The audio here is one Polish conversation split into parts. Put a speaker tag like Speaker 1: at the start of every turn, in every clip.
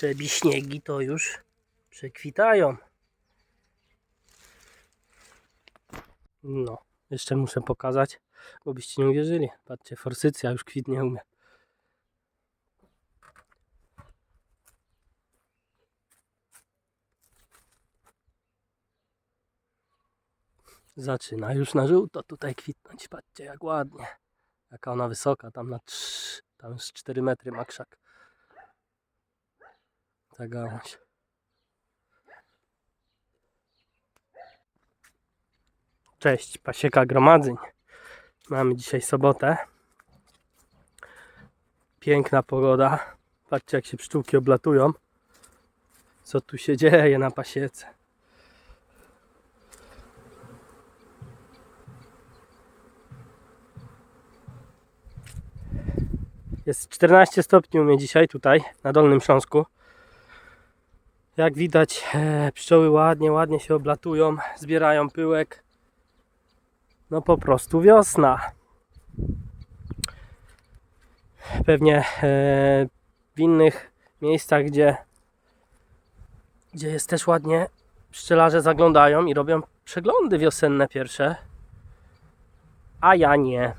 Speaker 1: pierwsze biśniegi to już przekwitają. No, jeszcze muszę pokazać, bo byście nie uwierzyli. Patrzcie, forsycja już kwitnie u mnie. Zaczyna już na żółto tutaj kwitnąć. Patrzcie jak ładnie. Jaka ona wysoka, tam na 3, tam jest 4 metry ma krzak. Ta gałąź. Cześć, pasieka gromadzeń. Mamy dzisiaj sobotę. Piękna pogoda. Patrzcie jak się pszczółki oblatują. Co tu się dzieje na pasiece. Jest 14 stopni u mnie dzisiaj tutaj na Dolnym Śląsku. Jak widać e, pszczoły ładnie, ładnie się oblatują, zbierają pyłek. No po prostu wiosna. Pewnie e, w innych miejscach, gdzie, gdzie jest też ładnie, pszczelarze zaglądają i robią przeglądy wiosenne pierwsze. A ja nie.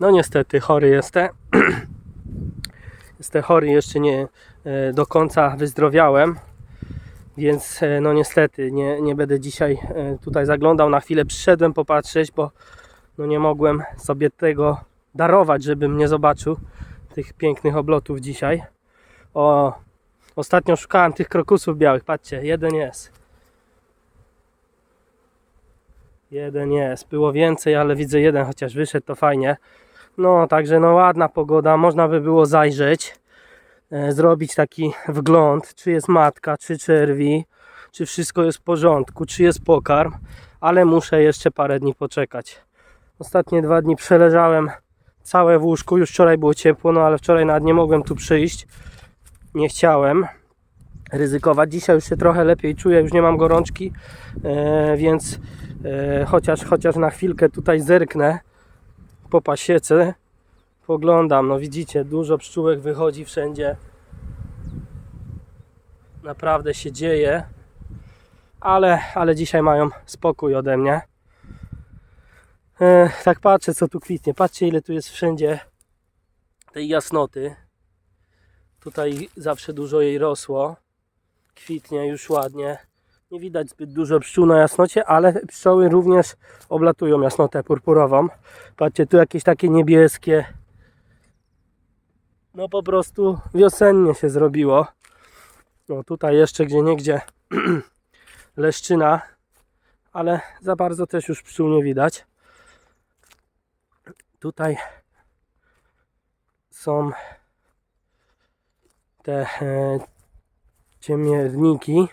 Speaker 1: No niestety chory jestem. Jestem chory, jeszcze nie e, do końca wyzdrowiałem, więc e, no niestety nie, nie będę dzisiaj e, tutaj zaglądał. Na chwilę przyszedłem popatrzeć, bo no nie mogłem sobie tego darować, żebym nie zobaczył tych pięknych oblotów dzisiaj. O, ostatnio szukałem tych krokusów białych. Patrzcie, jeden jest. Jeden jest. Było więcej, ale widzę jeden chociaż wyszedł, to fajnie. No, także no ładna pogoda, można by było zajrzeć, zrobić taki wgląd, czy jest matka, czy czerwi, czy wszystko jest w porządku, czy jest pokarm, ale muszę jeszcze parę dni poczekać. Ostatnie dwa dni przeleżałem całe w łóżku, już wczoraj było ciepło, no ale wczoraj nawet nie mogłem tu przyjść, nie chciałem ryzykować. Dzisiaj już się trochę lepiej czuję, już nie mam gorączki, e, więc e, chociaż, chociaż na chwilkę tutaj zerknę, po pasiece poglądam, no widzicie, dużo pszczółek wychodzi wszędzie. Naprawdę się dzieje. Ale, ale dzisiaj mają spokój ode mnie. E, tak patrzę co tu kwitnie, patrzcie ile tu jest wszędzie tej jasnoty. Tutaj zawsze dużo jej rosło. Kwitnie już ładnie. Nie widać zbyt dużo pszczół na jasnocie, ale pszczoły również oblatują jasnotę purpurową. Patrzcie, tu jakieś takie niebieskie. No po prostu wiosennie się zrobiło. No tutaj jeszcze gdzie niegdzie leszczyna, ale za bardzo też już pszczół nie widać. Tutaj są te e, ciemierniki.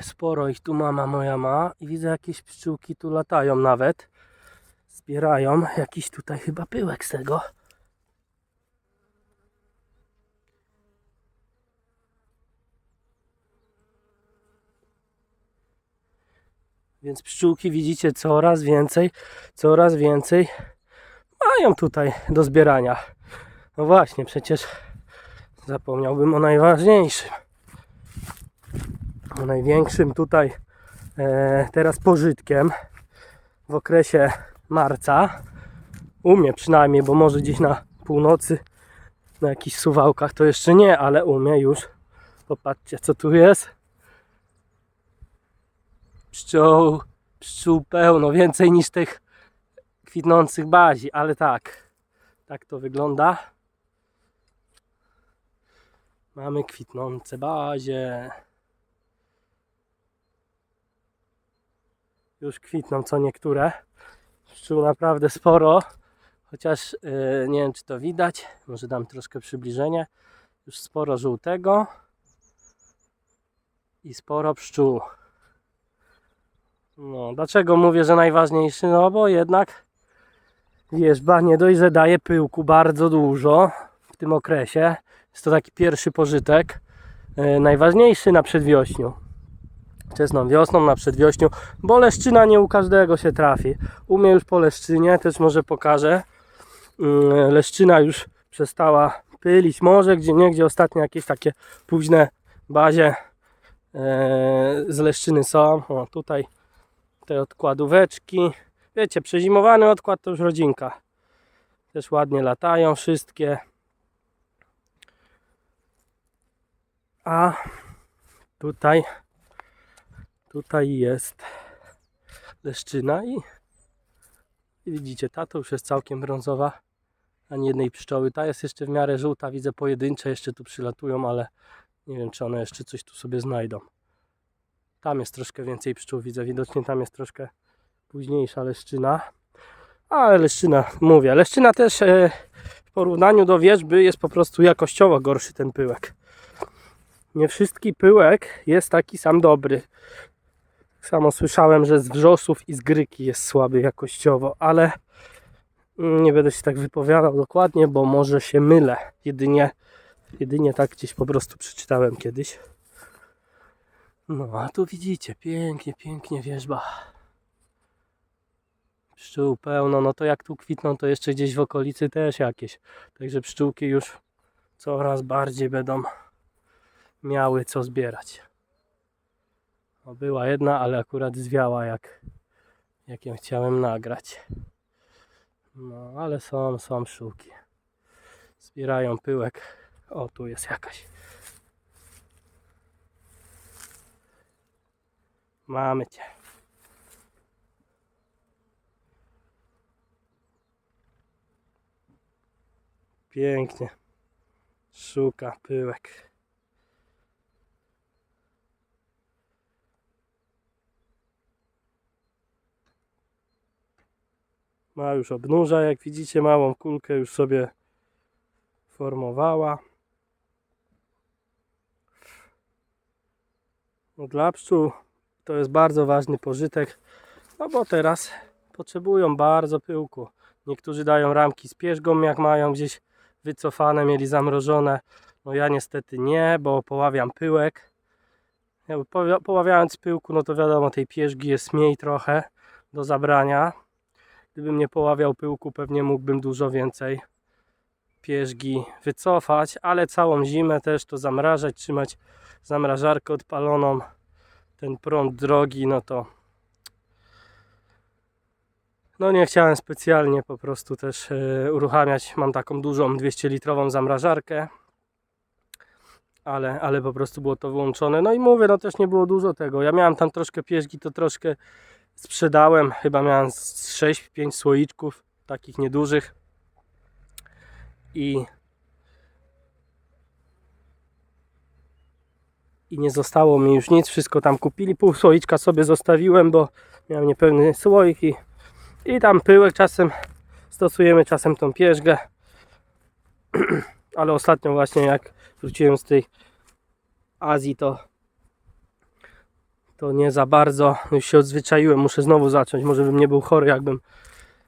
Speaker 1: Sporo ich tu mama moja ma i widzę jakieś pszczółki tu latają nawet. Zbierają jakiś tutaj chyba pyłek z tego. Więc pszczółki widzicie coraz więcej, coraz więcej mają tutaj do zbierania. No właśnie, przecież zapomniałbym o najważniejszym o największym tutaj e, teraz pożytkiem w okresie marca. U mnie przynajmniej, bo może gdzieś na północy, na jakichś suwałkach to jeszcze nie, ale u mnie już. Popatrzcie, co tu jest. Pszczół, pszczół pełno, więcej niż tych kwitnących bazi, ale tak, tak to wygląda. Mamy kwitnące bazie. już kwitną co niektóre. Pszczół naprawdę sporo, chociaż yy, nie wiem czy to widać, może dam troszkę przybliżenie. Już sporo żółtego i sporo pszczół. No, dlaczego mówię, że najważniejszy? No bo jednak wierzba nie dość, że daje pyłku bardzo dużo w tym okresie. Jest to taki pierwszy pożytek, yy, najważniejszy na przedwiośniu wczesną wiosną, na przedwiośniu, bo leszczyna nie u każdego się trafi. U mnie już po leszczynie, też może pokażę. Mm, Leszczyna już przestała pylić. Może gdzie niegdzie ostatnio jakieś takie późne bazie e, z leszczyny są. O, tutaj te odkładóweczki. Wiecie, przezimowany odkład to już rodzinka. Też ładnie latają wszystkie. A tutaj tutaj jest leszczyna i, widzicie, ta to już jest całkiem brązowa. Ani jednej pszczoły. Ta jest jeszcze w miarę żółta. Widzę pojedyncze jeszcze tu przylatują, ale nie wiem, czy one jeszcze coś tu sobie znajdą. Tam jest troszkę więcej pszczół, widzę. Widocznie tam jest troszkę późniejsza leszczyna. Ale leszczyna, mówię, leszczyna też e, w porównaniu do wierzby jest po prostu jakościowo gorszy ten pyłek. Nie wszystki pyłek jest taki sam dobry. Samo słyszałem, że z wrzosów i z gryki jest słaby jakościowo, ale mm, nie będę się tak wypowiadał dokładnie, bo może się mylę. Jedynie, jedynie tak gdzieś po prostu przeczytałem kiedyś. No a tu widzicie, pięknie, pięknie wierzba. Pszczół pełno, no to jak tu kwitną, to jeszcze gdzieś w okolicy też jakieś. Także pszczółki już coraz bardziej będą miały co zbierać. No, była jedna, ale akurat zwiała jak, jak ją chciałem nagrać. No ale są, są pszczółki. Zbierają pyłek. O, tu jest jakaś. Mamy cię. Pięknie. Szuka pyłek. Ma już obnóża, jak widzicie, małą kulkę już sobie formowała. No dla pszczół to jest bardzo ważny pożytek, no bo teraz potrzebują bardzo pyłku. Niektórzy dają ramki z pierzgą, jak mają gdzieś wycofane, mieli zamrożone. No ja niestety nie, bo poławiam pyłek. Poławiając pyłku, no to wiadomo, tej pierzgi jest mniej trochę do zabrania. Gdybym nie poławiał pyłku, pewnie mógłbym dużo więcej pierzgi wycofać, ale całą zimę też to zamrażać, trzymać zamrażarkę odpaloną, ten prąd drogi, no to no nie chciałem specjalnie po prostu też e, uruchamiać, mam taką dużą 200 litrową zamrażarkę, ale, ale po prostu było to wyłączone, no i mówię, no też nie było dużo tego, ja miałem tam troszkę pierzgi, to troszkę sprzedałem, chyba miałem z 6-5 słoiczków, takich niedużych. I i nie zostało mi już nic, wszystko tam kupili, pół słoiczka sobie zostawiłem, bo miałem niepełny słoik i, i tam pyłek czasem. Stosujemy, czasem tą pierzgę. Ale ostatnio właśnie jak wróciłem z tej Azji to to nie za bardzo już się odzwyczaiłem, muszę znowu zacząć, może bym nie był chory jakbym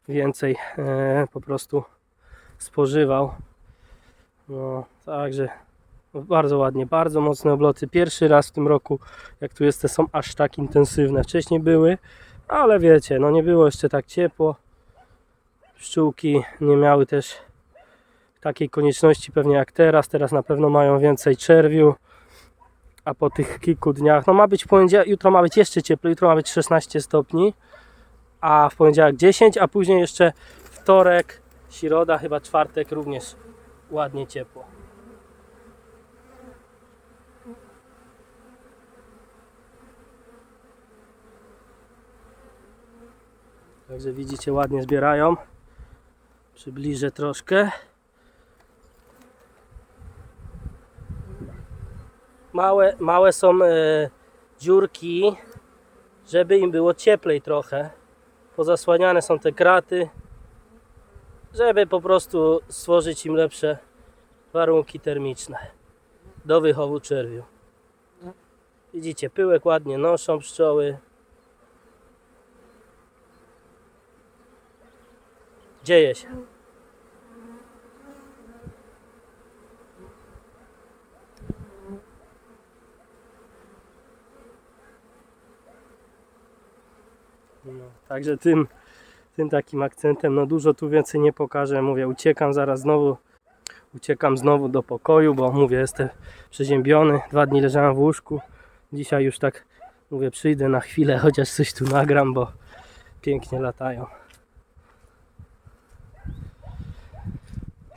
Speaker 1: więcej e, po prostu spożywał no także bardzo ładnie, bardzo mocne obloty. Pierwszy raz w tym roku, jak tu jest, są aż tak intensywne. Wcześniej były, ale wiecie, no nie było jeszcze tak ciepło. Pszczółki nie miały też takiej konieczności pewnie jak teraz. Teraz na pewno mają więcej czerwiu. A po tych kilku dniach, no ma być poniedziałek, jutro ma być jeszcze cieplej, jutro ma być 16 stopni, a w poniedziałek 10, a później jeszcze wtorek, środa, chyba czwartek również ładnie ciepło. Także widzicie, ładnie zbierają. Przybliżę troszkę. Małe, małe są e, dziurki, żeby im było cieplej trochę. Pozasłaniane są te kraty, żeby po prostu stworzyć im lepsze warunki termiczne do wychowu czerwiu. Widzicie, pyłek ładnie noszą pszczoły. Dzieje się. No, także tym, tym takim akcentem, no dużo tu więcej nie pokażę. Mówię, uciekam zaraz znowu. Uciekam znowu do pokoju, bo mówię, jestem przeziębiony. Dwa dni leżałem w łóżku. Dzisiaj już tak mówię, przyjdę na chwilę, chociaż coś tu nagram, bo pięknie latają.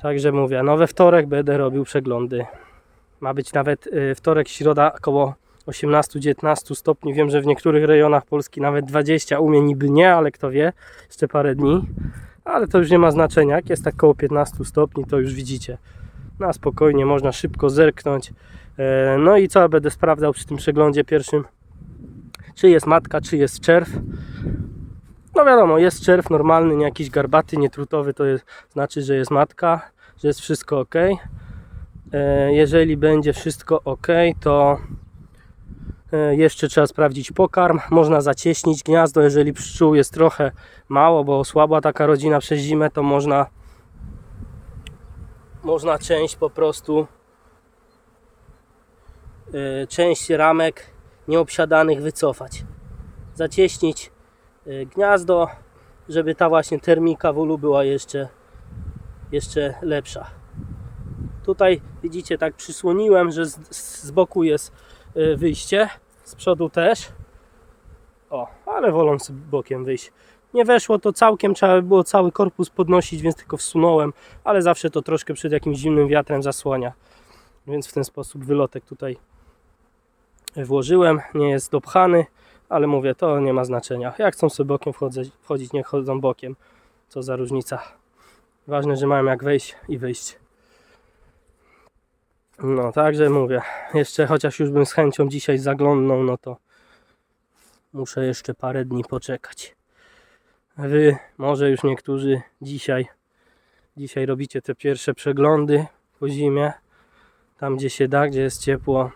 Speaker 1: Także mówię, no we wtorek będę robił przeglądy. Ma być nawet y, wtorek, środa około 18-19 stopni. Wiem, że w niektórych rejonach Polski nawet 20, u mnie niby nie, ale kto wie, jeszcze parę dni. Ale to już nie ma znaczenia. Jak jest tak około 15 stopni, to już widzicie. Na spokojnie, można szybko zerknąć. E, No i co będę sprawdzał przy tym przeglądzie pierwszym? Czy jest matka, czy jest czerw. No wiadomo, jest czerw normalny, nie jakiś garbaty, nietrutowy, to jest, znaczy, że jest matka, że jest wszystko ok. E, Jeżeli będzie wszystko ok, to jeszcze trzeba sprawdzić pokarm. Można zacieśnić gniazdo, jeżeli pszczół jest trochę mało, bo słaba taka rodzina przez zimę, to można można część po prostu e, część ramek nieobsiadanych wycofać. Zacieśnić e, gniazdo, żeby ta właśnie termika w ulu była jeszcze jeszcze lepsza. Tutaj widzicie, tak przysłoniłem, że z, z boku jest wyjście, z przodu też. O, ale wolą z bokiem wyjść. Nie weszło to całkiem, trzeba by było cały korpus podnosić, więc tylko wsunąłem, ale zawsze to troszkę przed jakimś zimnym wiatrem zasłania. Więc w ten sposób wylotek tutaj włożyłem. Nie jest dopchany, ale mówię, to nie ma znaczenia. Jak chcą sobie bokiem wchodzić, wchodzić niech chodzą bokiem. Co za różnica. Ważne, że mają jak wejść i wyjść. No, także mówię, jeszcze chociaż już bym z chęcią dzisiaj zaglądnął, no to muszę jeszcze parę dni poczekać. Wy, może już niektórzy dzisiaj, dzisiaj robicie te pierwsze przeglądy po zimie, tam gdzie się da, gdzie jest ciepło.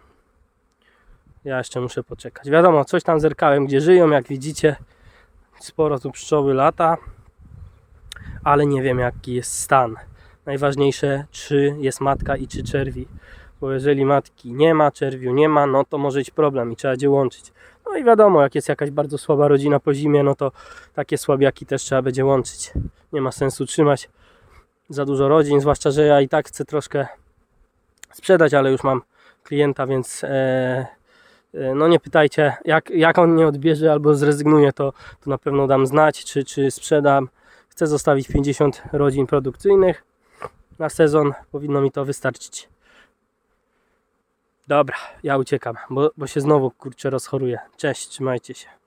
Speaker 1: Ja jeszcze muszę poczekać. Wiadomo, coś tam zerkałem, gdzie żyją, jak widzicie, sporo tu pszczoły lata, ale nie wiem jaki jest stan. Najważniejsze, czy jest matka i czy czerwi bo jeżeli matki nie ma, czerwiu nie ma, no to może być problem i trzeba je łączyć. No i wiadomo, jak jest jakaś bardzo słaba rodzina po zimie, no to takie słabiaki też trzeba będzie łączyć. Nie ma sensu trzymać za dużo rodzin, zwłaszcza, że ja i tak chcę troszkę sprzedać, ale już mam klienta, więc e, e, no nie pytajcie, jak, jak on nie odbierze albo zrezygnuje, to, to na pewno dam znać, czy, czy sprzedam. Chcę zostawić 50 rodzin produkcyjnych na sezon, powinno mi to wystarczyć. Dobra, ja uciekam, bo, bo się znowu kurczę rozchoruję. Cześć, trzymajcie się.